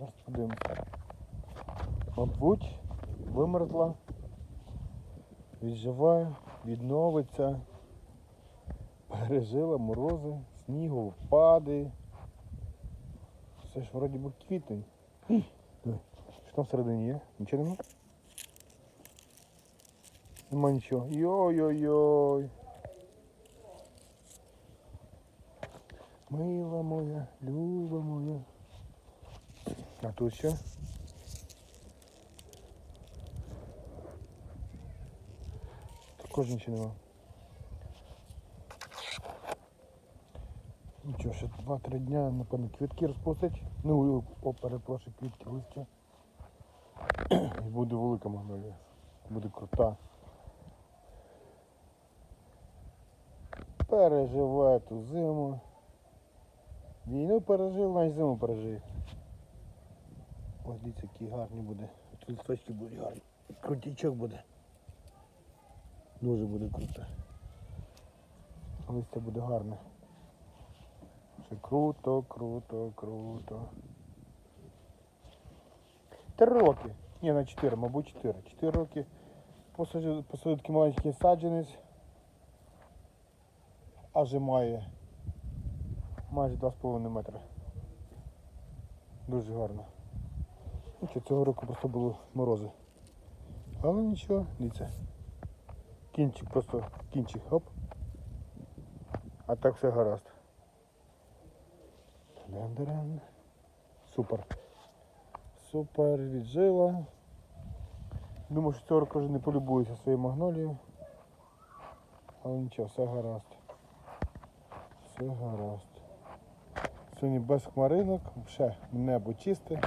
Зараз подивимося. Мабуть, вимерзла, відживає, відновиться, пережила морози, снігу, впади. Це ж вроді би квітень. Що там всередині є? Нічого нема? Нема нічого. Йой-йой-йой. Мила моя, люба моя. Тут що? Також нічого нема. Нічого, ще 2-3 дня, напевно, квітки розпустить. Ну, о, перепрошую, квітки листя. І буде велика магнолія. Буде крута. Переживає ту зиму. Війну пережив, навіть зиму пережив. Ось дивіться, який гарний буде. Тут листочки будуть гарні. Крутічок буде. Дуже буде круто. Листя буде гарне. Ще круто, круто, круто. Три роки. Ні, на чотири, мабуть, чотири. Чотири роки посадив, такий маленький саджанець. Аж має майже 2,5 метри. Дуже гарно. Нічого, цього року просто були морози. Але нічого, дивіться. Кінчик просто кінчик, хоп. А так все гаразд. Супер. Супер, віджила. Думаю, що цього року вже не полюбуюся своєю магнолією. Але нічого, все гаразд. Все гаразд. Сьогодні без хмаринок, ще небо чисте.